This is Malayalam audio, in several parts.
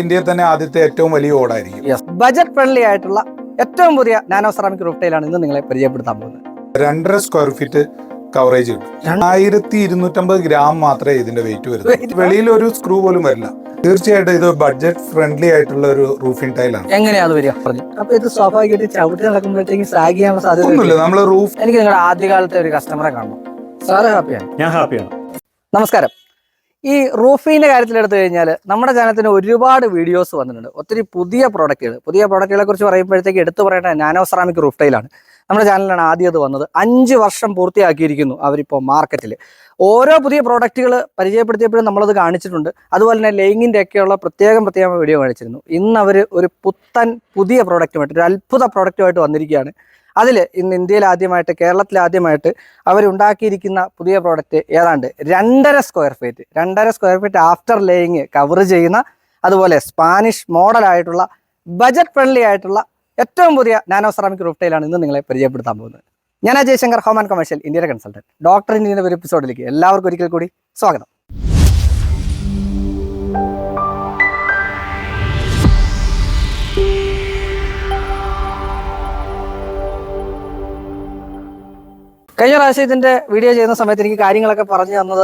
ഇന്ത്യയിൽ തന്നെ ആദ്യത്തെ ഏറ്റവും വലിയ ഓടായിരിക്കും. ബജറ്റ് ഫ്രണ്ട്ലി ആയിട്ടുള്ള ഏറ്റവും പുതിയ നാനോ സെറാമിക് റൂഫ് ടൈലാണ് ഇന്ന് നിങ്ങളെ പരിചയപ്പെടുത്താൻ പോകുന്നത്. രണ്ടര സ്ക്വയർ ഫീറ്റ് കവറേജ് കിട്ടും. രണ്ടായിരത്തി ഇരുന്നൂറ്റമ്പത് ഗ്രാം മാത്രമേ ഇതിന്റെ വെയിറ്റ് വരുള്ളൂ വെളിയിൽ ഒരു സ്ക്രൂ പോലും വരില്ല. തീർച്ചയായിട്ടും ഇത് ബഡ്ജറ്റ് ഫ്രണ്ട്ലി ആയിട്ടുള്ള ഒരു റൂഫിംഗ് ടൈലാണ് എങ്ങനെയാ അത് വരിക? പറഞ്ഞു. അപ്പൊ ഇത് സ്വാഭാവികമായിട്ട് ചവിട്ടി നടക്കുമ്പോഴത്തേക്ക് സാഗ് ചെയ്യാനുള്ള സാധ്യത ഒന്നുമില്ല. നമ്മൾ റൂഫ് എനിക്ക് നിങ്ങളുടെ ആദ്യകാലത്തെ ഒരു കസ്റ്റമറെ കാണണം. സാറ് ഹാപ്പിയാണ് ഞാൻ ഹാപ്പിയാണ് നമസ്കാരം. ഈ റൂഫിന്റെ കാര്യത്തിൽ എടുത്തു കഴിഞ്ഞാൽ നമ്മുടെ ചാനത്തിന് ഒരുപാട് വീഡിയോസ് വന്നിട്ടുണ്ട്. ഒത്തിരി പുതിയ പ്രോഡക്റ്റുകൾ പുതിയ പ്രോഡക്റ്റുകളെ കുറിച്ച് പറയുമ്പോഴത്തേക്ക് എടുത്തു പറയേണ്ട നാനോ സെറാമിക് റൂഫ് ടൈലാണ് നമ്മുടെ ചാനലിലാണ് ആദ്യം അത് വന്നത്. അഞ്ച് വർഷം പൂർത്തിയാക്കിയിരിക്കുന്നു അവരിപ്പോൾ മാർക്കറ്റിൽ ഓരോ പുതിയ പ്രോഡക്റ്റുകൾ പരിചയപ്പെടുത്തിയപ്പോഴും നമ്മളത് കാണിച്ചിട്ടുണ്ട്. അതുപോലെ തന്നെ ലെയിങ്ങിന്റെ ഒക്കെയുള്ള പ്രത്യേകം പ്രത്യേകം വീഡിയോ കാണിച്ചിരുന്നു. ഇന്ന് അവർ ഒരു പുത്തൻ പുതിയ പ്രോഡക്റ്റുമായിട്ട് ഒരു അത്ഭുത പ്രോഡക്റ്റുമായിട്ട് വന്നിരിക്കുകയാണ്. അതിൽ ഇന്ന് ഇന്ത്യയിൽ ആദ്യമായിട്ട് കേരളത്തിൽ ആദ്യമായിട്ട് അവരുണ്ടാക്കിയിരിക്കുന്ന പുതിയ പ്രോഡക്റ്റ് ഏതാണ്ട് രണ്ടര സ്ക്വയർ ഫീറ്റ് രണ്ടര square feet after laying cover ചെയ്യുന്ന അതുപോലെ സ്പാനിഷ് മോഡലായിട്ടുള്ള ബജറ്റ് ഫ്രണ്ട്ലി ആയിട്ടുള്ള ഏറ്റവും പുതിയ നാനോ സെറാമിക് റൂഫ് ഇന്ന് നിങ്ങളെ പരിചയപ്പെടുത്താൻ പോകുന്നത്. ഞാൻ Ajay Shankar home and commercial ഇന്ത്യയുടെ കൺസൾട്ടന്റ് ഡോക്ടർ ഇന്ത്യയുടെ ഒരു എപ്പിസോഡിലേക്ക് എല്ലാവർക്കും ഒരിക്കൽ കൂടി സ്വാഗതം. കഴിഞ്ഞ പ്രാവശ്യം ഇതിന്റെ വീഡിയോ ചെയ്യുന്ന സമയത്ത് എനിക്ക് കാര്യങ്ങളൊക്കെ പറഞ്ഞു തന്നത്.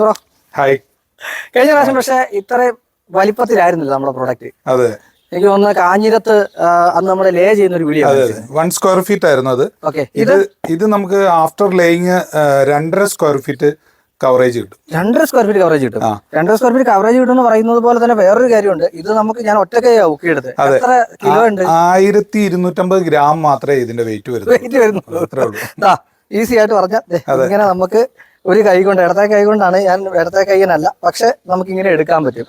ബ്രോ? ഹായ് കഴിഞ്ഞ പ്രാവശ്യം പക്ഷെ ഇത്രയും വലിപ്പത്തിലായിരുന്നില്ല നമ്മുടെ പ്രൊഡക്റ്റ് അതെ. എനിക്ക് ഒന്ന് കാഞ്ഞിരത്ത് അന്ന് നമ്മൾ ലേ ചെയ്യുന്ന ഒരു വീഡിയോ വൺ സ്ക്വയർ ഫീറ്റ് ആയിരുന്നു അത്. ഇത് ഇത് നമുക്ക് ആഫ്റ്റർ ലേയിങ് രണ്ടര സ്ക്വയർ ഫീറ്റ് കവറേജ് കിട്ടും. രണ്ടര സ്ക്വയർ ഫീറ്റ് കവറേജ് കിട്ടും. രണ്ടര സ്ക്വയർ ഫീറ്റ് കവറേജ് കിട്ടും എന്ന് പറയുന്നത് പോലെ തന്നെ വേറൊരു കാര്യമുണ്ട്. ഇത് നമുക്ക് ഞാൻ ഒറ്റക്കൈ ബുക്ക് എടുത്ത്. എത്ര കിലോ ഉണ്ട്? ആയിരത്തി ഇരുന്നൂറ്റമ്പത് ഗ്രാം മാത്രമേ ഇതിന്റെ വെയിറ്റ് വരുന്നു വെയിറ്റ് വരുന്നു അത്രേ ഉള്ളൂ. ഈസി ആയിട്ട് പറഞ്ഞാൽ ഇങ്ങനെ നമുക്ക് ഒരു കൈ കൊണ്ട് ഇടത്തെ കൈ കൊണ്ടാണ് ഞാൻ ഇടത്തെ കൈയനല്ല പക്ഷെ നമുക്ക് ഇങ്ങനെ എടുക്കാൻ പറ്റും.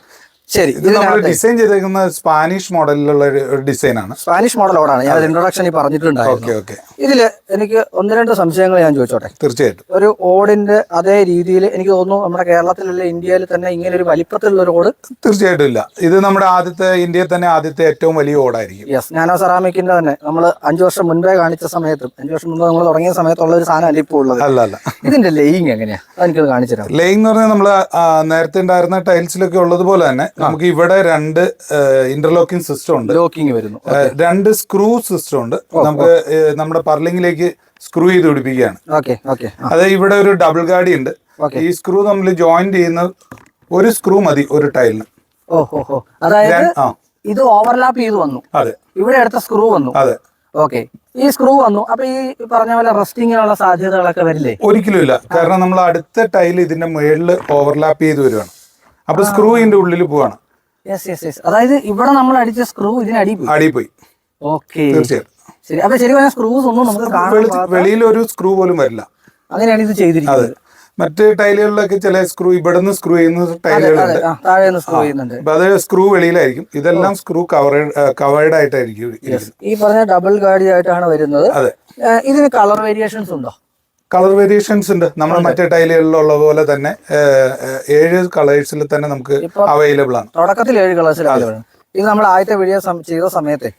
ശരി ഇത് നമ്മൾ ഡിസൈൻ ചെയ്തേക്കുന്ന സ്പാനിഷ് മോഡലിലുള്ള ഒരു ഡിസൈൻ ആണ് സ്പാനിഷ് ഓടാണ് ഞാൻ ഇൻട്രൊഡക്ഷനിൽ പറഞ്ഞിട്ടുണ്ടായിരുന്നു. Okay okay. ഇതിൽ എനിക്ക് ഒന്ന് രണ്ട് സംശയങ്ങൾ ഞാൻ ചോദിച്ചോട്ടെ? തീർച്ചയായിട്ടും. ഒരു ഓടിന്റെ അതേ രീതിയിൽ എനിക്ക് തോന്നുന്നു നമ്മുടെ കേരളത്തിലുള്ള ഇന്ത്യയിൽ തന്നെ ഇങ്ങനെ ഒരു വലിപ്പത്തിലുള്ള ഒരു ഓട് തീർച്ചയായിട്ടും ഇല്ല. ഇത് നമ്മുടെ ആദ്യത്തെ ഇന്ത്യയിൽ തന്നെ ആദ്യത്തെ ഏറ്റവും വലിയ ഓടായിരിക്കും. യെസ് നാനോ സെറാമിക്കിന്റെ തന്നെ. നമ്മൾ അഞ്ചു വർഷം മുൻപേ കാണിച്ച സമയത്തും അഞ്ചു വർഷം മുൻപ് നമ്മൾ തുടങ്ങിയ സമയത്തുള്ള ഒരു സാധനം ഇപ്പോൾ ഉള്ളത്. അല്ല അല്ല. ഇതിന്റെ ലെയിങ് എങ്ങനെയാ? അതെനിക്കത് കാണിച്ചു തരാം ലെയിങ് എന്ന് പറഞ്ഞാൽ നമ്മൾ നേരത്തെ ഉണ്ടായിരുന്ന ടൈൽസിലൊക്കെ ഉള്ളതുപോലെ തന്നെ നമുക്ക് ഇവിടെ രണ്ട് ഇന്റർലോക്കിംഗ് സിസ്റ്റം ഉണ്ട്. ലോക്കിംഗ് വരുന്നു. രണ്ട് സ്ക്രൂ സിസ്റ്റം ഉണ്ട്. നമുക്ക് നമ്മുടെ പർലിംഗിലേക്ക് സ്ക്രൂ ചെയ്ത് പിടിപ്പിക്കുകയാണ്. അത് ഇവിടെ ഒരു ഡബിൾ ഗാഡി ഉണ്ട്. ഈ സ്ക്രൂ നമ്മൾ ജോയിന്റ് ചെയ്യുന്ന ഒരു സ്ക്രൂ മതി ഒരു ടൈലിന് അതായത് ഇത് ഓവർലാപ്പ് ചെയ്ത് വന്നു. അതെ. ഇവിടെ അടുത്ത സ്ക്രൂ വന്നു. അതെ. ഓക്കെ ഈ സ്ക്രൂ വന്നു. അപ്പൊ ഈ പറഞ്ഞ പോലെ റസ്റ്റിങ്ങിനുള്ള സാധ്യതകളൊക്കെ വരില്ലേ? ഒരിക്കലും ഇല്ല. കാരണം നമ്മൾ അടുത്ത ടൈൽ ഇതിന്റെ മുകളിൽ ഓവർലാപ്പ് ചെയ്ത് വരുവാണ് അപ്പൊ സ്ക്രൂ ഇതിന്റെ ഉള്ളിൽ പോവാണ്. യെസ് യെസ് യെസ് അതായത് ഇവിടെ നമ്മൾ അടിച്ച സ്ക്രൂ ഇതിനടി പോയി. അടിയിൽ പോയി. ഓക്കെ. ശരി. അപ്പൊ ശരി സ്ക്രൂസ് ഒന്നും നമുക്ക് കാണാൻ വെളി- വെളിയിൽ ഒരു സ്ക്രൂ പോലും വരില്ല. അങ്ങനെയാണ് ഇത് ചെയ്തിരിക്കുന്നത്. മറ്റ് ടൈലുകളിലൊക്കെ ചില സ്ക്രൂ ഇവിടുന്ന് സ്ക്രൂ ചെയ്യുന്ന ടൈലുകളുണ്ട്. അപ്പൊ അത് സ്ക്രൂ വെളിയിലായിരിക്കും. ഇതെല്ലാം സ്ക്രൂ കവർ കവേർഡ് ആയിട്ടായിരിക്കും ഈ പറഞ്ഞ ഡബിൾ ഗാഡി ആയിട്ടാണ് വരുന്നത്. അതെ. ഇതിന് കളർ വേരിയേഷൻസ് ഉണ്ടോ? കളർ വേരിയേഷൻസ് ഉണ്ട്. നമ്മുടെ മറ്റേ ടൈലുകളിലുള്ള പോലെ തന്നെ ഏഴ് കളേഴ്സിൽ തന്നെ നമുക്ക് അവൈലബിൾ ആണ്. തുടക്കത്തിൽ ഏഴ് കളേഴ്സിൽ അവൈലബിൾ ഇത് നമ്മൾ ആദ്യത്തെ വീഡിയോ ചെയ്ത സമയത്തെ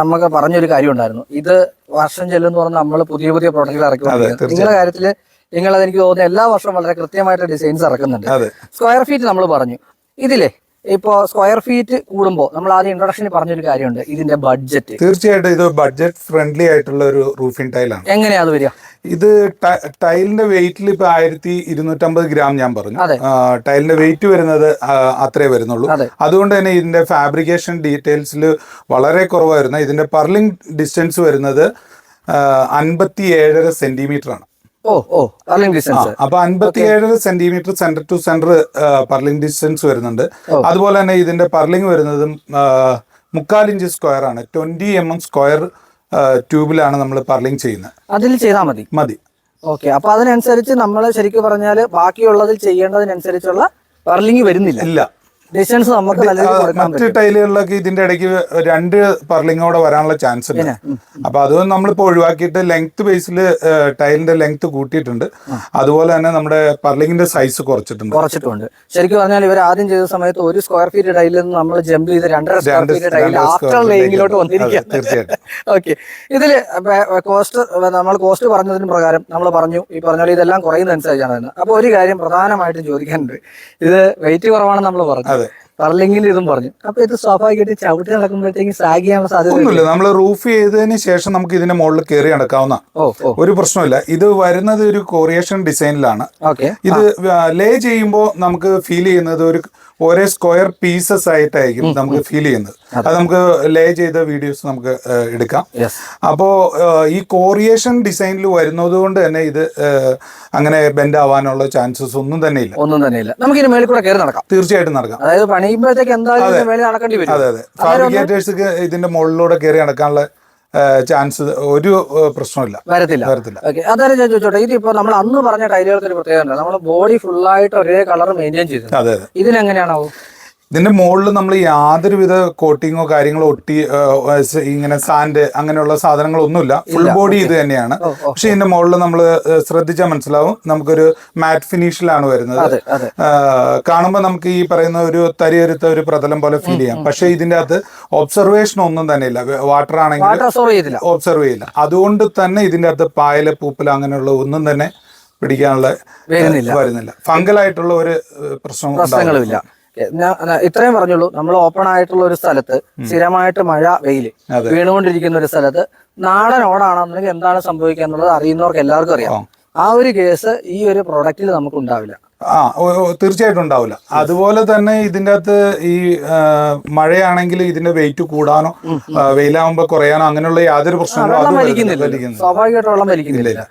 നമുക്ക് പറഞ്ഞൊരു കാര്യം ഉണ്ടായിരുന്നു. ഇത് വർഷം ചെല്ലുന്ന പറഞ്ഞാൽ നമ്മൾ പുതിയ പുതിയ പ്രോഡക്റ്റുകൾ ഇറക്കി നിങ്ങളുടെ കാര്യത്തിൽ നിങ്ങൾ അതെനിക്ക് തോന്നുന്നു എല്ലാ വർഷവും വളരെ കൃത്യമായിട്ട് ഡിസൈൻസ് ഇറക്കുന്നുണ്ട്. സ്ക്വയർ ഫീറ്റ് നമ്മൾ പറഞ്ഞു. ഇതിലെ ഇപ്പോ സ്ക്വയർ ഫീറ്റ് കൂടുമ്പോൾ നമ്മൾ ആദ്യം ഇൻട്രൊഡക്ഷനിൽ പറഞ്ഞൊരു കാര്യമുണ്ട്. ഇതിന്റെ ബഡ്ജറ്റ് തീർച്ചയായിട്ടും ഇത് ബഡ്ജറ്റ് ഫ്രണ്ട്ലി ആയിട്ടുള്ള ഒരു റൂഫിംഗ് ടൈലാണ് എങ്ങനെയാ അത് വരിക? ഇത് ടൈലിന്റെ വെയിറ്റിൽ ഇപ്പൊ ആയിരത്തി ഇരുന്നൂറ്റമ്പത് ഗ്രാം ഞാൻ പറഞ്ഞു. ടൈലിന്റെ വെയിറ്റ് വരുന്നത് അത്രേ വരുന്നുള്ളൂ. അതുകൊണ്ട് തന്നെ ഇതിന്റെ ഫാബ്രിക്കേഷൻ ഡീറ്റെയിൽസിൽ വളരെ കുറവായിരുന്നു. ഇതിന്റെ പർലിംഗ് ഡിസ്റ്റൻസ് വരുന്നത് അൻപത്തി ഏഴര സെന്റിമീറ്റർ ആണ് അപ്പൊ അൻപത്തി ഏഴര centimetre centre to centre purling distance വരുന്നുണ്ട്. അതുപോലെ തന്നെ ഇതിന്റെ പർലിംഗ് വരുന്നതും മുക്കാലിഞ്ച് മുക്കാൽ ഇഞ്ച് സ്ക്വയർ ആണ് ട്വന്റി എം എം സ്ക്വയർ ട്യൂബിലാണ് നമ്മൾ പർലിംഗ് ചെയ്യുന്നത് അതിൽ ചെയ്താൽ മതി. മതി. ഓക്കെ അപ്പൊ അതിനനുസരിച്ച് നമ്മൾ ശരിക്കും പറഞ്ഞാൽ ബാക്കിയുള്ളതിൽ ചെയ്യേണ്ടതിനനുസരിച്ചുള്ള പർലിംഗ് വരുന്നില്ല. ഇല്ല. ഡിസ്റ്റൻസ് നമുക്ക് മറ്റ് ടൈലുകളിലൊക്കെ ഇതിന്റെ ഇടയ്ക്ക് രണ്ട് പർലിങ്ങോടെ വരാനുള്ള ചാൻസ് ഉണ്ട്. അപ്പൊ അത് നമ്മളിപ്പോ ഒഴിവാക്കിയിട്ട് ലെങ്ത് ബേസിൽ ടൈലിന്റെ ലെങ്ത് കൂട്ടിയിട്ടുണ്ട്. അതുപോലെ തന്നെ നമ്മുടെ പർലിങ്ങിന്റെ സൈസ് കുറച്ചിട്ടുണ്ട്. കുറച്ചിട്ടുണ്ട്. ശരിക്കും പറഞ്ഞാൽ ഇവർ ആദ്യം ചെയ്ത സമയത്ത് ഒരു സ്ക്വയർ ഫീറ്റ് ടൈലിൽ നിന്ന് നമ്മൾ ജമ്പ് ചെയ്ത് രണ്ടര സ്ക്വയർ ഫീറ്റ് ടൈൽ ആഫ്റ്റർ ലേയിങ്ങിലോട്ട് തീർച്ചയായിട്ടും. ഓക്കെ ഇതിൽ കോസ്റ്റ് നമ്മൾ കോസ്റ്റ് പറഞ്ഞതിന് പ്രകാരം നമ്മൾ പറഞ്ഞു. ഈ പറഞ്ഞ ഇതെല്ലാം കുറയുന്ന അനുസരിച്ചാണ് വരുന്നത് അപ്പൊ ഒരു കാര്യം പ്രധാനമായിട്ടും ചോദിക്കാനുണ്ട്. ഇത് വെയിറ്റ് കുറവാണെന്ന് നമ്മൾ പറഞ്ഞു. പർലിംഗിൽ ഇതും പറഞ്ഞു. അപ്പൊ ഇത് സ്വാഭാവികമായിട്ട് ചവിട്ടി നടക്കുമ്പോഴത്തേക്ക് സാഗ് ചെയ്യാൻ സാധ്യത നമ്മൾ റൂഫ് ചെയ്തതിന് ശേഷം നമുക്ക് ഇതിന്റെ മുകളിൽ കയറി നടക്കാവുന്ന ഒരു പ്രശ്നമില്ല ഇത് വരുന്നത് ഒരു കൊറിയേഷൻ ഡിസൈനിലാണ്. ഇത് ലേ ചെയ്യുമ്പോൾ നമുക്ക് ഫീൽ ചെയ്യുന്നത് ഒരു ഒരേ സ്ക്വയർ പീസസ് ആയിട്ടായിരിക്കും നമുക്ക് ഫീൽ ചെയ്യുന്നത്. അത്. നമുക്ക് ലേ ചെയ്ത വീഡിയോസ് നമുക്ക് എടുക്കാം. അപ്പോ അപ്പോൾ ഈ കോറിയേഷൻ ഡിസൈനിൽ വരുന്നത് കൊണ്ട് തന്നെ ഇത് അങ്ങനെ ബെൻഡ് ആവാനുള്ള ചാൻസസ് ഒന്നും തന്നെ ഇല്ല. ഒന്നും തന്നെ ഇല്ല. നമുക്ക് ഇനി മേളിൽ കൂടെ കയറി നടക്കാം. തീർച്ചയായിട്ടും നടക്കാം. അതായത് പണിയുമ്പോഴത്തേക്ക് എന്തായാലും നടക്കേണ്ടി വരും. അതെ അതെ. ഫാബ്രിക്കേറ്റേഴ്സ് ഇതിന്റെ മുകളിലൂടെ കയറി നടക്കാനുള്ള ചാൻസ് ഒരു പ്രശ്നമില്ല വരത്തില്ല. വരത്തില്ല. ഓക്കെ അതായത് ഞാൻ ചോദിച്ചോട്ടെ ഇതിപ്പോ നമ്മൾ അന്ന് പറഞ്ഞ ടൈലുകൾക്ക് ഒരു പ്രത്യേകത നമ്മൾ ബോഡി ഫുൾ ആയിട്ട് ഒരേ കളർ മെയിന്റെയിൻ ചെയ്തു അതെ ഇതിനെങ്ങനെയാണോ ഇതിനെങ്ങനെയാണാവും? ഇതിന്റെ മുകളിൽ നമ്മൾ യാതൊരുവിധ കോട്ടിങ്ങോ കാര്യങ്ങളോ ഒട്ടി ഇങ്ങനെ സാൻഡ് അങ്ങനെയുള്ള സാധനങ്ങളൊന്നുമില്ല. ഫുൾ ബോഡി ഇത് തന്നെയാണ്. പക്ഷെ ഇതിന്റെ മുകളിൽ നമ്മൾ ശ്രദ്ധിച്ചാൽ മനസ്സിലാവും. നമുക്കൊരു മാറ്റ് ഫിനിഷിലാണ് വരുന്നത്. കാണുമ്പോൾ നമുക്ക് ഈ പറയുന്ന ഒരു തരിയരുത്ത ഒരു പ്രതലം പോലെ ഫീൽ ചെയ്യാം. പക്ഷെ ഇതിന്റെ അകത്ത് ഒബ്സർവേഷൻ ഒന്നും തന്നെ ഇല്ല വാട്ടർ ആണെങ്കിൽ ഒബ്സർവ് ചെയ്യില്ല. അതുകൊണ്ട് തന്നെ ഇതിന്റെ അകത്ത് പായല പൂപ്പല അങ്ങനെയുള്ള ഒന്നും തന്നെ പിടിക്കാനുള്ള വരുന്നില്ല. ഫംഗൽ ഫംഗലായിട്ടുള്ള ഒരു ഏഹ്, പ്രശ്നം പ്രശ്നങ്ങളുമില്ല. ഓക്കേ, ഞാൻ- ഞാൻ ഇത്രയും പറഞ്ഞുള്ളൂ. നമ്മൾ ഓപ്പൺ ആയിട്ടുള്ള ഒരു സ്ഥലത്ത് സ്ഥിരമായിട്ട് മഴ വെയിൽ അതെ. വീണുകൊണ്ടിരിക്കുന്ന ഒരു സ്ഥലത്ത് നാടൻ ഓടാണെന്നുണ്ടെങ്കിൽ എന്താണ് സംഭവിക്കുക എന്നുള്ളത് അറിയുന്നവർക്ക് എല്ലാവർക്കും അറിയാം. ആ. ഒരു കേസ് ഈ ഒരു പ്രൊഡക്റ്റിൽ നമുക്ക് ഉണ്ടാവില്ല. ആ തീർച്ചയായിട്ടും ഉണ്ടാവില്ല. അതുപോലെ തന്നെ ഇതിന്റെ അകത്ത് ഈ മഴയാണെങ്കിൽ ഇതിന്റെ വെയിറ്റ് കൂടാനോ വെയിലാവുമ്പോൾ വെയിലാവുമ്പോ കുറയാനോ അങ്ങനെയുള്ള യാതൊരു പ്രശ്നങ്ങളും. സ്വാഭാവികമായിട്ട് വെള്ളം വലിക്കുന്നില്ല.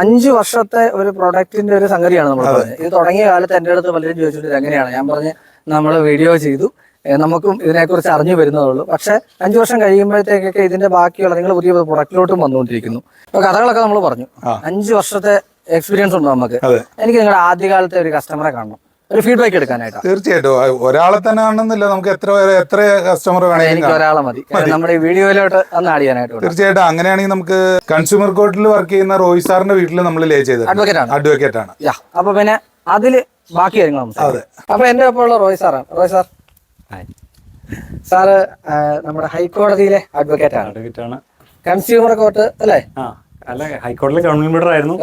അഞ്ച് വർഷത്തെ ഒരു പ്രൊഡക്റ്റിന്റെ ഒരു സംഗതിയാണ് നമ്മൾ പറഞ്ഞത്. ഇത് തുടങ്ങിയ കാലത്ത് എന്റെ അടുത്ത് പലരും ചോദിച്ചിട്ട് എങ്ങനെയാണ് ഞാൻ പറഞ്ഞ് നമ്മൾ വീഡിയോ ചെയ്തു. നമുക്കും ഇതിനെക്കുറിച്ച് അറിഞ്ഞു വരുന്നതുള്ളൂ പക്ഷെ അഞ്ചു വർഷം കഴിയുമ്പോഴത്തേക്കൊക്കെ ഇതിന്റെ ബാക്കിയുള്ള നിങ്ങൾ പുതിയ പ്രൊഡക്റ്റിലോട്ടും വന്നുകൊണ്ടിരിക്കുന്നു. ഇപ്പൊ കഥകളൊക്കെ നമ്മൾ പറഞ്ഞു. അഞ്ച് വർഷത്തെ എക്സ്പീരിയൻസ് ഉണ്ട് നമുക്ക്? എനിക്ക് നിങ്ങളുടെ ആദ്യകാലത്തെ ഒരു കസ്റ്റമറെ കാണണം. ഒരു ഫീഡ്ബാക്ക് എടുക്കാനായിട്ട്. തീർച്ചയായിട്ടും. ഒരാളെ തന്നെ കാണുന്നില്ല നമുക്ക് എത്ര പേരെ എത്ര കസ്റ്റമർ വേണമെങ്കിലും എനിക്ക് ഒരാളെ മതി. നമ്മുടെ വീഡിയോയിലോട്ട് ഒന്ന് ആഡ് ചെയ്യാനായിട്ട് തീർച്ചയായിട്ടും. അങ്ങനെയാണെങ്കിൽ നമുക്ക് കൺസ്യൂമർ കോർട്ടിൽ വർക്ക് ചെയ്യുന്ന റോയ് സാറിന്റെ വീട്ടിൽ നമ്മൾ ലേ ചെയ്തത് അഡ്വക്കേറ്റ് ആണ്. അഡ്വക്കേറ്റ് ആണ്. യാ അപ്പൊ പിന്നെ അതിൽ ബാക്കി കാര്യങ്ങൾ. അപ്പൊ എന്റെ ഒപ്പം ഉള്ള റോയ് സാറാണ് റോയ് സാർ. സാറ് നമ്മുടെ ഹൈക്കോടതിയിലെ അഡ്വക്കേറ്റ് ആണ്. അഡ്വക്കേറ്റ് ആണ്. കൺസ്യൂമർ കോർട്ട് അല്ലേ? അല്ല ഹൈക്കോടതിയിലെ ഗവൺമെന്റ് ആയിരുന്നു.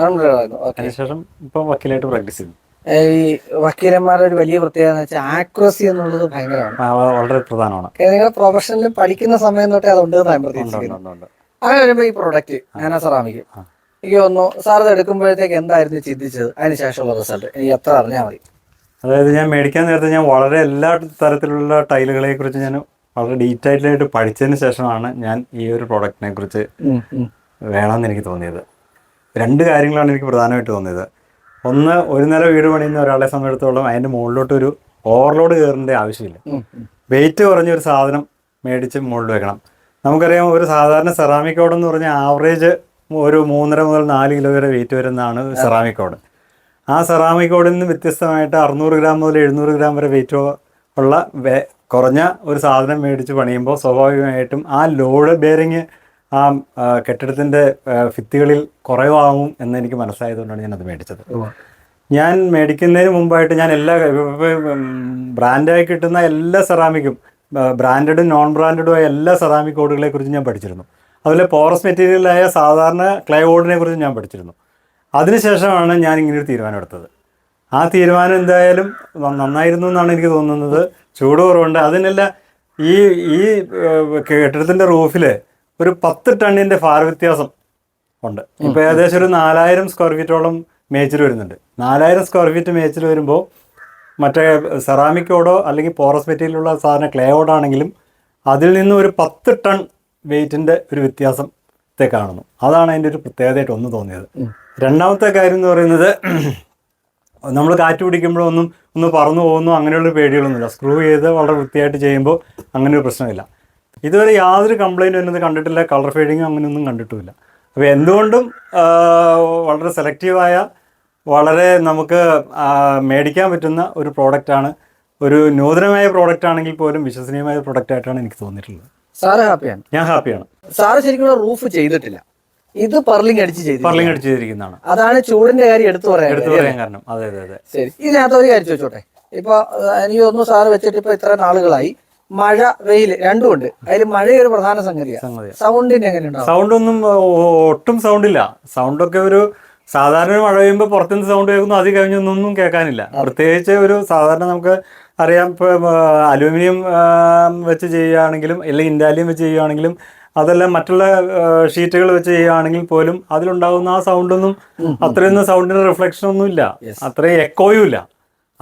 അതിനുശേഷം ഇപ്പൊ വക്കീലായിട്ട് പ്രാക്ടീസ് ചെയ്തു ഈ വക്കീലന്മാരുടെ ഒരു വലിയ പ്രത്യേകത എന്ന് വെച്ചാൽ ആക്യുറസി എന്നുള്ളത് ഭയങ്കരമാണ്. വളരെ പ്രധാനമാണ്. നിങ്ങൾ പ്രൊഫഷണലിൽ പഠിക്കുന്ന സമയം തൊട്ടേ അതുണ്ട് ഞാൻ. അങ്ങനെ വരുമ്പോ ഈ പ്രൊഡക്റ്റ് ഞാൻ സെറാമിക് എനിക്ക് തോന്നുന്നു സാർ ഇത് എടുക്കുമ്പോഴത്തേക്ക് എന്തായിരുന്നു ചിന്തിച്ചത്? അതിന് ശേഷമുള്ള റിസൾട്ട് എനിക്ക് എത്ര അറിഞ്ഞാൽ മതി. അതായത് ഞാൻ മേടിക്കാൻ നേരത്തെ ഞാൻ വളരെ എല്ലാ തരത്തിലുള്ള ടൈലുകളെ കുറിച്ച് ഞാൻ വളരെ ഡീറ്റെയിൽഡ് ആയിട്ട് പഠിച്ചതിന് ശേഷമാണ് ഞാൻ ഈ ഒരു പ്രോഡക്റ്റിനെ കുറിച്ച്. വേണമെന്ന് എനിക്ക് തോന്നിയത്. രണ്ട് കാര്യങ്ങളാണ് എനിക്ക് പ്രധാനമായിട്ട് തോന്നിയത്. ഒന്ന് ഒരു നില വീട് പണിയുന്ന ഒരാളെ സംബന്ധിച്ചിടത്തോളം അതിന്റെ മുകളിലോട്ട് ഒരു ഓവർലോഡ് കയറേണ്ട ആവശ്യമില്ല. വെയിറ്റ് കുറഞ്ഞ ഒരു സാധനം മേടിച്ച് മുകളിൽ വെക്കണം. നമുക്കറിയാം ഒരു സാധാരണ സെറാമിക് ഓട് എന്ന് പറഞ്ഞാൽ ആവറേജ് ഒരു മൂന്നര മുതൽ നാല് കിലോ വരെ വെയിറ്റ് വരുന്നതാണ് സെറാമിക് ഓട് ആ സെറാമിക് ഓടിൽ നിന്ന് വ്യത്യസ്തമായിട്ട് അറുന്നൂറ് ഗ്രാം മുതൽ എഴുന്നൂറ് ഗ്രാം വരെ വെയിറ്റ് ഉള്ള വെ- കുറഞ്ഞ ഒരു സാധനം മേടിച്ച് പണിയുമ്പോൾ സ്വാഭാവികമായിട്ടും ആ ലോഡ് ബെയറിങ് ആ കെട്ടിടത്തിന്റെ ഭിത്തികളിൽ കുറവാകും എന്ന് എനിക്ക് മനസ്സായതുകൊണ്ടാണ് ഞാൻ അത് മേടിച്ചത്. ഞാൻ മേടിക്കുന്നതിന് മുമ്പായിട്ട് ഞാൻ എല്ലാ ബ്രാൻഡായി കിട്ടുന്ന എല്ലാ സെറാമിക്കും ബ്രാൻഡഡും നോൺ ബ്രാൻഡഡുമായ എല്ലാ സെറാമിക് കോഡുകളെ കുറിച്ച് ഞാൻ പഠിച്ചിരുന്നു. അതുപോലെ പോറസ് മെറ്റീരിയലായ സാധാരണ ക്ലേ ബോർഡിനെ കുറിച്ച് ഞാൻ പഠിച്ചിരുന്നു. അതിനുശേഷമാണ് ഞാൻ ഇങ്ങനെ ഒരു തീരുമാനം എടുത്തത്. ആ തീരുമാനം എന്തായാലും നന്നായിരുന്നു എന്നാണ് എനിക്ക് തോന്നുന്നത്. ചൂട് കുറവുണ്ട്. അതിനല്ല ഈ ഈ കെട്ടിടത്തിന്റെ റൂഫിൽ ഒരു പത്ത് ടണ്ണിന്റെ ഭാര വ്യത്യാസം ഉണ്ട്. ഇപ്പൊ ഏകദേശം ഒരു നാലായിരം സ്ക്വയർ ഫീറ്റോളം മേച്ചിൽ വരുന്നുണ്ട്. നാലായിരം സ്ക്വയർ ഫീറ്റ് മേച്ചിൽ വരുമ്പോൾ മറ്റേ സെറാമിക്കോടോ അല്ലെങ്കിൽ പോറസ് മെറ്റീരിയലുള്ള സാധനം ക്ലേയോടാണെങ്കിലും അതിൽ നിന്ന് ഒരു പത്ത് ടൺ വെയിറ്റിന്റെ ഒരു വ്യത്യാസത്തെ കാണുന്നു. അതാണ് അതിന്റെ ഒരു പ്രത്യേകതയായിട്ട് ഒന്ന് തോന്നിയത്. രണ്ടാമത്തെ കാര്യം എന്ന് പറയുന്നത് നമ്മൾ കാറ്റ് പിടിക്കുമ്പോഴൊന്നും ഒന്ന് പറന്നു പോകുന്നു അങ്ങനെയുള്ള പേടികളൊന്നുമില്ല. സ്ക്രൂ ചെയ്ത് വളരെ വൃത്തിയായിട്ട് ചെയ്യുമ്പോൾ അങ്ങനെ ഒരു പ്രശ്നമില്ല. ഇതുവരെ യാതൊരു കംപ്ലൈന്റും എന്നത് കണ്ടിട്ടില്ല. കളർ ഫെയ്ഡിങ്ങും അങ്ങനെയൊന്നും കണ്ടിട്ടുമില്ല. അപ്പോൾ എന്തുകൊണ്ടും വളരെ സെലക്റ്റീവായ വളരെ നമുക്ക് മേടിക്കാൻ പറ്റുന്ന ഒരു പ്രോഡക്റ്റാണ് ഒരു നൂതനമായ പ്രോഡക്റ്റ് ആണെങ്കിൽ പോലും വിശ്വസനീയമായ പ്രോഡക്റ്റ് ആയിട്ടാണ് എനിക്ക് തോന്നിയിട്ടുള്ളത്. സാറ് ഹാപ്പിയാണ്? ഞാൻ ഹാപ്പിയാണ്. സാറ് ശരിക്കും റൂഫ് ചെയ്തിട്ടില്ല. ഇത് പർലിംഗ് അടിച്ച് ചെയ്തു പർലിംഗ് അടിച്ച് ചെയ്തിരിക്കുന്നതാണ്. അതാണ് ചൂടിന്റെ കാര്യം എടുത്തു പറയാൻ എടുത്തു പറയാൻ കാരണം. അതെ അതെ അതെ. ശരി. ഇതിനകത്ത് ഒരു കാര്യം ചോദിച്ചോട്ടെ. ഇപ്പൊ എനിക്ക് തോന്നുന്നു സാറ് വെച്ചിട്ട് ഇപ്പൊ ഇത്ര നാളുകളായി. മഴ വെയിൽ രണ്ടും ഉണ്ട്. അതിൽ മഴ ഒരു പ്രധാന സംഗതിയാണ്. സൗണ്ടിന് സൗണ്ട് ഒന്നും ഒട്ടും സൗണ്ട് ഇല്ല സൗണ്ടൊക്കെ ഒരു സാധാരണ മഴ പെയ്യുമ്പോൾ പുറത്തുനിന്ന് സൗണ്ട് കേൾക്കുന്നു അത് കഴിഞ്ഞൊന്നും കേൾക്കാനില്ല. പ്രത്യേകിച്ച് ഒരു സാധാരണ നമുക്ക് അറിയാം ഇപ്പോൾ അലൂമിനിയം വെച്ച് ചെയ്യുകയാണെങ്കിലും അല്ലെങ്കിൽ ഇൻഡാലിയം വെച്ച് ചെയ്യുകയാണെങ്കിലും അതെല്ലാം മറ്റുള്ള ഷീറ്റുകൾ വെച്ച് ചെയ്യുകയാണെങ്കിൽ പോലും അതിലുണ്ടാകുന്ന ആ സൗണ്ടൊന്നും അത്രയൊന്നും സൗണ്ടിന് റിഫ്ലക്ഷൻ ഒന്നും ഇല്ല അത്രയും എക്കോയും ഇല്ല.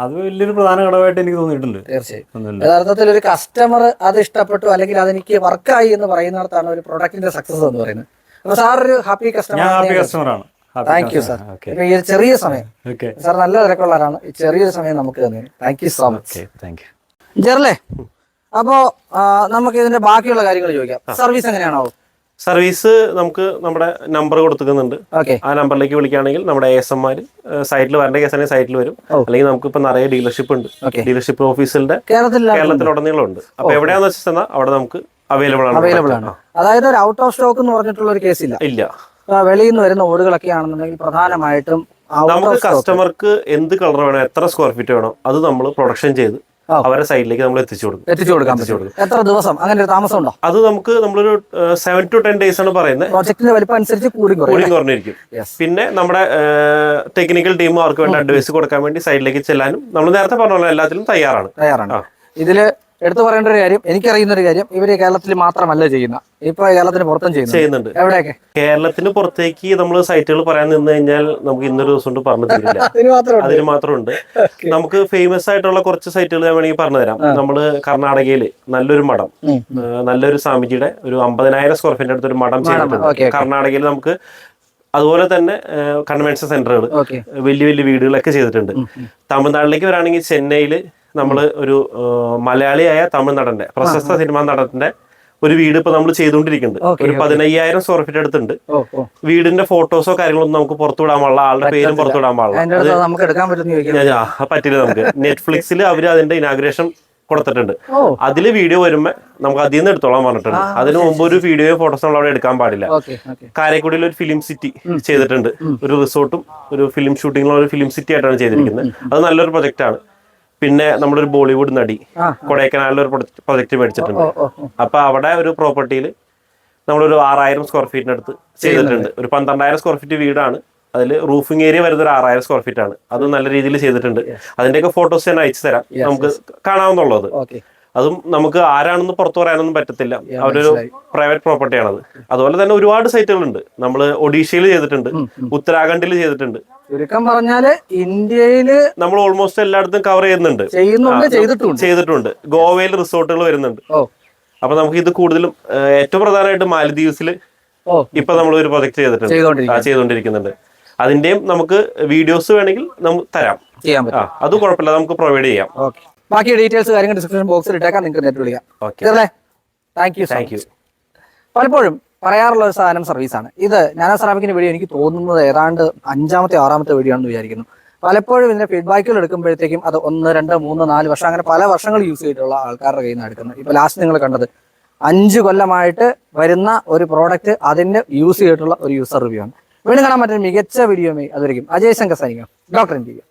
അത് വലിയൊരു പ്രധാന ഘടകമായിട്ട് എനിക്ക് തോന്നിയിട്ടുണ്ട്. തീർച്ചയായും. യഥാർത്ഥത്തിൽ ഒരു കസ്റ്റമർ അത് ഇഷ്ടപ്പെട്ടു അല്ലെങ്കിൽ അതെനിക്ക് വർക്കായി എന്ന് പറയുന്നിടത്താണ് ഒരു പ്രൊഡക്റ്റിന്റെ സക്സസ് എന്ന് പറയുന്നത്. അപ്പൊ സാർ ഒരു ഹാപ്പി ഞാൻ ഹാപ്പി കസ്റ്റമർ കസ്റ്റമറാണ് താങ്ക് യു സാർ ഓക്കെ ഈ ഒരു ചെറിയ സമയം. സാർ നല്ല തിരക്കുള്ളവരാണ് ഈ ചെറിയൊരു സമയം നമുക്ക് തന്നെ. Thank you so much thank you ജെറല്ലേ അപ്പോ നമുക്ക് ഇതിന്റെ ബാക്കിയുള്ള കാര്യങ്ങൾ ചോദിക്കാം. സർവീസ് എങ്ങനെയാണോ സർവീസ് നമുക്ക് നമ്മുടെ നമ്പർ കൊടുക്കുന്നുണ്ട് ആ നമ്പറിലേക്ക് വിളിക്കുകയാണെങ്കിൽ നമ്മുടെ എ എസ് എംമാർ സൈറ്റിൽ വരേണ്ട കേസാണെങ്കിൽ സൈറ്റിൽ വരും. അല്ലെങ്കിൽ നമുക്ക് ഇപ്പൊ നിറയെ ഡീലർഷിപ്പ് ഉണ്ട്. ഡീലർഷിപ്പ് ഓഫീസിലെ കേരളത്തിലുടനീളം ഉണ്ട് അപ്പൊ എവിടെയാന്ന് വെച്ചാൽ അവിടെ നമുക്ക് അവൈലബിൾ ആണ്. അവൈലബിൾ ആണ്. അതായത് ഒരു ഔട്ട് ഓഫ് സ്റ്റോക്ക് എന്ന് പറഞ്ഞിട്ടുള്ള ഒരു കേസില്ല ഇല്ല. വെളിയിൽ നിന്ന് വരുന്ന ഓടുകളൊക്കെ ആണെന്നുണ്ടെങ്കിൽ പ്രധാനമായിട്ടും നമുക്ക് കസ്റ്റമർക്ക് എന്ത് കളർ വേണോ എത്ര സ്ക്വയർ ഫീറ്റ് വേണോ അത് നമ്മൾ പ്രൊഡക്ഷൻ ചെയ്ത്. അവരുടെ സൈഡിലേക്ക് നമ്മൾ എത്തിച്ചു കൊടുക്കും. എത്തിച്ചു കൊടുക്കാം എത്തിച്ചു കൊടുക്കും. എത്ര ദിവസം? അങ്ങനെ ഒരു താമസം ഉണ്ടോ? അത് നമുക്ക് നമ്മളൊരു സെവൻ ടു ടെൻ ഡേയ്സ് ആണ് പറയുന്നത്. പ്രോജക്റ്റിന്റെ വലിപ്പം അനുസരിച്ച് കൂടി കുറഞ്ഞിരിക്കും. പിന്നെ നമ്മുടെ ടെക്നിക്കൽ ടീം അവർക്ക് വേണ്ട അഡ്വൈസ് കൊടുക്കാൻ വേണ്ടി സൈഡിലേക്ക് ചെല്ലാനും നമ്മൾ നേരത്തെ പറഞ്ഞ എല്ലാത്തിലും തയ്യാറാണ്. തയ്യാറാണ്. ഇതിൽ എടുത്തു പറയേണ്ട ഒരു കാര്യം എനിക്കറിയുന്ന ഒരു കാര്യം ഇവർ കേരളത്തിൽ മാത്രമല്ല ചെയ്യുന്ന. ഇപ്പൊ കേരളത്തിന് പുറത്തും ചെയ്യുന്നു ചെയ്യുന്നുണ്ട്. എവിടെയൊക്കെ? കേരളത്തിന് പുറത്തേക്ക് നമ്മൾ സൈറ്റുകൾ പറയാൻ നിന്ന് കഴിഞ്ഞാൽ നമുക്ക് ഇന്നൊരു ദിവസം കൊണ്ട് പറഞ്ഞു തരില്ല. അതിന് മാത്രം അതിന് മാത്രമുണ്ട്. നമുക്ക് ഫേമസ് ആയിട്ടുള്ള കുറച്ച് സൈറ്റുകൾ ഞാൻ വേണമെങ്കിൽ പറഞ്ഞു തരാം. നമ്മൾ കർണാടകയിൽ നല്ലൊരു മഠം. നല്ലൊരു സ്വാമിജിയുടെ ഒരു അമ്പതിനായിരം സ്ക്വയർ ഫീറ്റ് അടുത്തൊരു മഠം ചെയ്തിട്ടുണ്ട്. കർണാടകയിൽ നമുക്ക് അതുപോലെ തന്നെ കൺവെൻഷൻ സെന്ററുകൾ വലിയ വലിയ വീടുകളൊക്കെ ചെയ്തിട്ടുണ്ട്. തമിഴ്നാട്ടിലേക്ക് വരാണെങ്കിൽ ചെന്നൈയിൽ നമ്മൾ ഒരു മലയാളിയായ തമിഴ് നടന്റെ പ്രശസ്ത സിനിമാ നടന്റെ ഒരു വീട് ഇപ്പൊ നമ്മൾ ചെയ്തുകൊണ്ടിരിക്കുന്നുണ്ട്. ഒരു പതിനയ്യായിരം സ്ക്വയർ ഫീറ്റ് അടുത്തുണ്ട്. വീടിന്റെ ഫോട്ടോസോ കാര്യങ്ങളൊന്നും നമുക്ക് പുറത്തുവിടാൻ പാടില്ല. ആളുടെ പേരും പുറത്തുവിടാൻ പാടില്ല. പറ്റില്ല നമുക്ക്. നെറ്റ്ഫ്ലിക്സിൽ അവർ അതിന്റെ ഇനാഗ്രേഷൻ കൊടുത്തിട്ടുണ്ട്. അതിൽ അതിൽ വീഡിയോ വരുമ്പോ നമുക്ക് അതിൽ നിന്ന് എടുത്തോളാൻ പറഞ്ഞിട്ടുണ്ട്. അതിന് മുമ്പ് ഒരു വീഡിയോയും ഫോട്ടോസും നമ്മൾ അവിടെ എടുക്കാൻ പാടില്ല. കാരക്കുടിയിൽ ഒരു ഫിലിം സിറ്റി ചെയ്തിട്ടുണ്ട്. ഒരു റിസോർട്ടും ഒരു ഫിലിം ഷൂട്ടിങ്ങിലുള്ള ഒരു ഫിലിം സിറ്റി ആയിട്ടാണ് ചെയ്തിരിക്കുന്നത്. അത് നല്ലൊരു പ്രൊജക്റ്റ് ആണ്. പിന്നെ നമ്മുടെ ഒരു ബോളിവുഡ് നടി. കൊടൈക്കനാലിൽ ഒരു പ്രൊജക്ട് മേടിച്ചിട്ടുണ്ട്. അപ്പൊ അവിടെ ഒരു പ്രോപ്പർട്ടിയിൽ നമ്മളൊരു ആറായിരം സ്ക്വയർ ഫീറ്റിന് അടുത്ത് ചെയ്തിട്ടുണ്ട്. ഒരു പന്ത്രണ്ടായിരം സ്ക്വയർ ഫീറ്റ് വീടാണ്. അതിൽ റൂഫിംഗ് ഏരിയ വരുന്ന ഒരു ആറായിരം സ്ക്വയർ ഫീറ്റ് ആണ്. അത് നല്ല രീതിയിൽ ചെയ്തിട്ടുണ്ട്. അതിന്റെയൊക്കെ ഫോട്ടോസ് ഞാൻ അയച്ചു തരാം. നമുക്ക് കാണാവുന്നുള്ളത്. അതും നമുക്ക് ആരാണെന്ന് പുറത്തു പറയാനൊന്നും പറ്റത്തില്ല. അവരൊരു. പ്രൈവറ്റ് പ്രോപ്പർട്ടിയാണത് അതുപോലെ തന്നെ ഒരുപാട് സൈറ്റുകളുണ്ട് നമ്മൾ ഒഡീഷയിൽ ചെയ്തിട്ടുണ്ട്. ഉത്തരാഖണ്ഡിൽ ചെയ്തിട്ടുണ്ട്. ചുരുക്കം പറഞ്ഞാൽ ഇന്ത്യയിൽ നമ്മൾ ഓൾമോസ്റ്റ് എല്ലായിടത്തും കവർ ചെയ്യുന്നുണ്ട്. ചെയ്യുന്നുണ്ട് ചെയ്തിട്ടുണ്ട്. ചെയ്തിട്ടുണ്ട്. ഗോവയിൽ റിസോർട്ടുകൾ വരുന്നുണ്ട്. അപ്പൊ നമുക്ക് ഇത് കൂടുതലും ഏറ്റവും പ്രധാനമായിട്ട് മാലദ്വീപ്സിൽ ഇപ്പൊ നമ്മൾ ഒരു പ്രൊജക്ട് ചെയ്തിട്ടുണ്ട്. ചെയ്തുകൊണ്ടിരിക്കുന്നുണ്ട്. അതിന്റെയും നമുക്ക് വീഡിയോസ് വേണമെങ്കിൽ നമുക്ക് തരാം. ചെയ്യാൻ പറ്റും. അത് കുഴപ്പമില്ല നമുക്ക് പ്രൊവൈഡ് ചെയ്യാം. ബാക്കി ഡീറ്റെയിൽസ് കാര്യങ്ങൾ ഡിസ്ക്രിപ്ഷൻ ബോക്സിൽ ഇട്ടേക്കാം നിങ്ങൾക്ക് നേരിട്ട് വിളിക്കാം. Okay thank you thank you പലപ്പോഴും പറയാറുള്ള ഒരു സാധനം സർവീസാണ് ഇത് ഞാനാ സെറാമിക്കിന്റെ വീഡിയോ എനിക്ക് തോന്നുന്നത് ഏതാണ്ട് അഞ്ചാമത്തെ ആറാമത്തെ വീഡിയോ ആണെന്ന് വിചാരിക്കുന്നു. പലപ്പോഴും ഇതിന്റെ ഫീഡ്ബാക്കുകൾ എടുക്കുമ്പോഴത്തേക്കും അത് ഒന്ന് രണ്ട് മൂന്ന് നാല് വർഷം അങ്ങനെ പല വർഷങ്ങൾ യൂസ് ചെയ്തിട്ടുള്ള ആൾക്കാരുടെ കയ്യിൽ നിന്ന് എടുക്കുന്നത്. ഇപ്പൊ ലാസ്റ്റ് നിങ്ങൾ കണ്ടത്. അഞ്ച് കൊല്ലമായിട്ട് വരുന്ന ഒരു പ്രോഡക്റ്റ് അതിന്റെ യൂസ് ചെയ്തിട്ടുള്ള ഒരു യൂസർ റിവ്യൂ ആണ്. വീണ്ടും കാണാൻ പറ്റുന്ന മികച്ച വീഡിയോ അതൊരിക്കും അജയ് ശങ്കർ സൈനിക ഡോക്ടർ ഇന്ത്യ